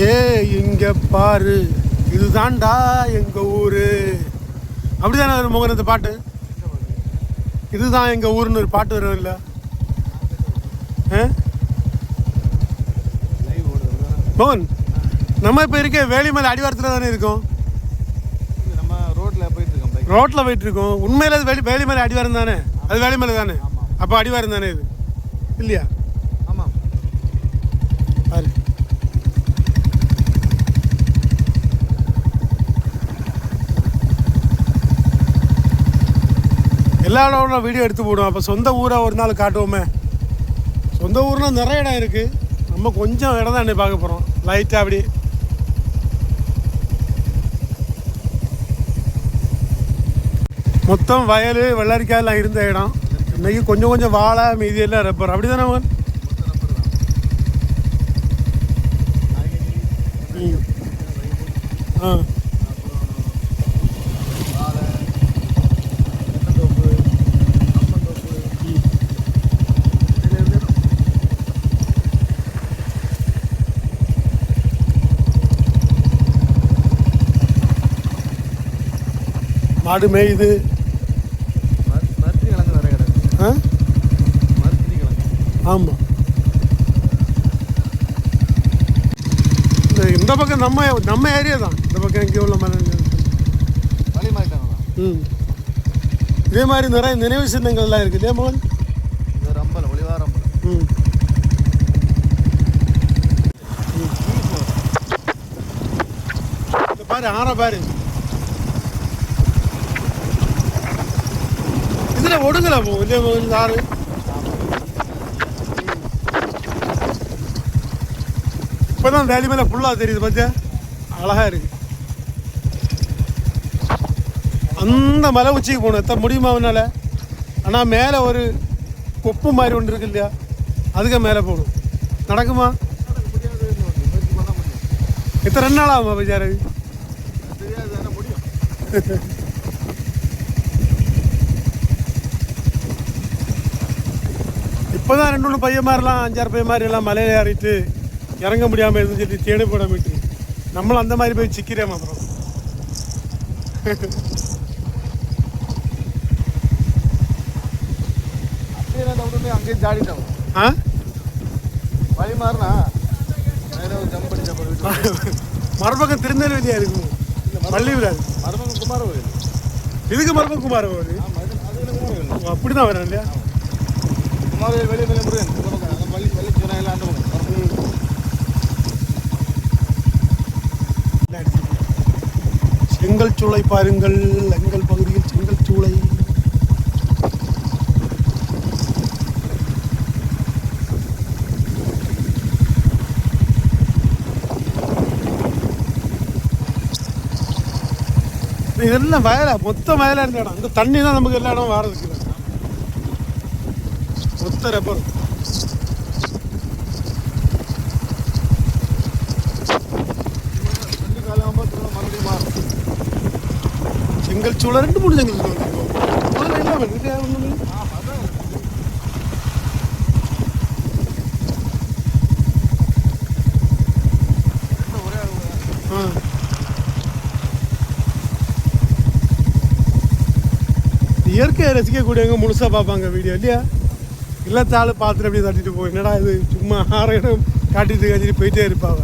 ஏ இங்க பாரு. இதுதான்டா எங்க ஊரு. அப்படிதானே வரும் மோகன் இந்த பாட்டு? இதுதான் எங்க ஊர்னு ஒரு பாட்டு வரும் இல்ல மோகன் நம்ம இப்ப இருக்க வேலிமலை அடிவாரத்துல தானே இருக்கோம்? நம்ம ரோட்ல போயிட்டு இருக்கோம் ரோட்ல போயிட்டு இருக்கோம் உண்மையில அது வேலி வேலிமலை அடிவாரம் தானே? அது வேலிமலை தானே. அப்போ அடிவாரம் தானே இது? இல்லையா? ஆமா. பாரு. எல்லா இடம்ல வீடியோ எடுத்து போடுவோம். அப்போ சொந்த ஊரை ஒரு நாள் காட்டுவோமே. சொந்த ஊர்னால் நிறைய இடம் இருக்குது நம்ம கொஞ்சம் இடம் தான் இன்னைக்கு பார்க்க போகிறோம் லைட்டாக அப்படி. மொத்தம் வயல் வெள்ளரிக்காயெல்லாம் இருந்த இடம். இன்னைக்கு கொஞ்சம் கொஞ்சம் வாழை மீதி எல்லாம் ரப்பர் அப்படி தானே அவன்? ம். ஆ வாழை தென்னந்தோப்பு கம்மந்தோப்பு இதுல இருந்து மாடு மேயுது கிழங்கு நிறைய கிடக்கு ஆ? கிழங்கு ஆமாம் இந்த இந்த பக்கம் நம்ம நம்ம ஏரியா தான். இந்த பக்கம் இங்கே உள்ள மலை வழி ம். இதே மாதிரி நிறைய நினைவு சின்னங்கள்லாம் இருக்குது இதே மோகன் இது அம்பலம் ஒளிவார ம் பாரு ஆற பாரு. இதில் ஒடுங்கல இந்த ஆறு இப்போதான் வேலி மேலே ஃபுல்லாக தெரியுது பார்த்தியா அழகா இருக்கு அந்த மலை உச்சிக்கு போகணும் எத்த முடியுமா அவனால ஆனால் மேலே ஒரு கொப்பு மாதிரி ஒன்று இருக்கு இல்லையா அதுக்கு மேலே போகணும் நடக்குமா எத்தனை ரெண்டு நாள் ஆகுமா பஜாரு முடியும் இப்போதான் ரெண்டு மூணு பையன் மாதிரிலாம் அஞ்சாறு பையன் மாதிரி எல்லாம் மலையில ஏறிட்டு இறங்க முடியாமல் இருந்து சொல்லி தேடி போடாமிட்டு நம்மளும் அந்த மாதிரி போய் சிக்கிறேன் அப்புறம். அங்கேயும் ஜாடிட்டோம் ஆ? வழி மாறினா ஜம்ப் பண்ணி ஜம்ப் பண்ணி மறுபக்கம் திருநெல்வேலியா இருக்கும் பள்ளி விடாது மருமகன் குமார கோயில் இதுக்கு மறுபக்கம் குமார கோயில் அப்படி தான் வரேன் இல்லையா? குமார கோயில் வெளியே முருகன் இந்த பக்கம் அந்த வள்ளி வள்ளி சொன்னா எல்லாம் அந்த பக்கம். செங்கல் சூளை பாருங்கள் எங்கள் பகுதியில் செங்கல் சூளை. என்ன வயலா மொத்த வயலா இருந்த இடம். இந்த தண்ணி தான் நமக்கு எல்லா இடம் வாரதுக்கு மொத்த ரப்பர் ரெண்டு காலம் ஆகும்போது மறுபடியும் மாறும் செங்கல் சூளை ரெண்டு மூணு செங்கல் சூளை என்ன பண்ணுது இயற்கையை ரசிக்கக்கூடியவங்க முழுசாக பார்ப்பாங்க வீடியோ இல்லையா? இல்லத்தாள் பார்த்துட்டு அப்படியே தட்டிட்டு போய் என்னடா இது? சும்மா ஆற இடம் காட்டிட்டு கழிச்சிட்டு போயிட்டே இருப்பாங்க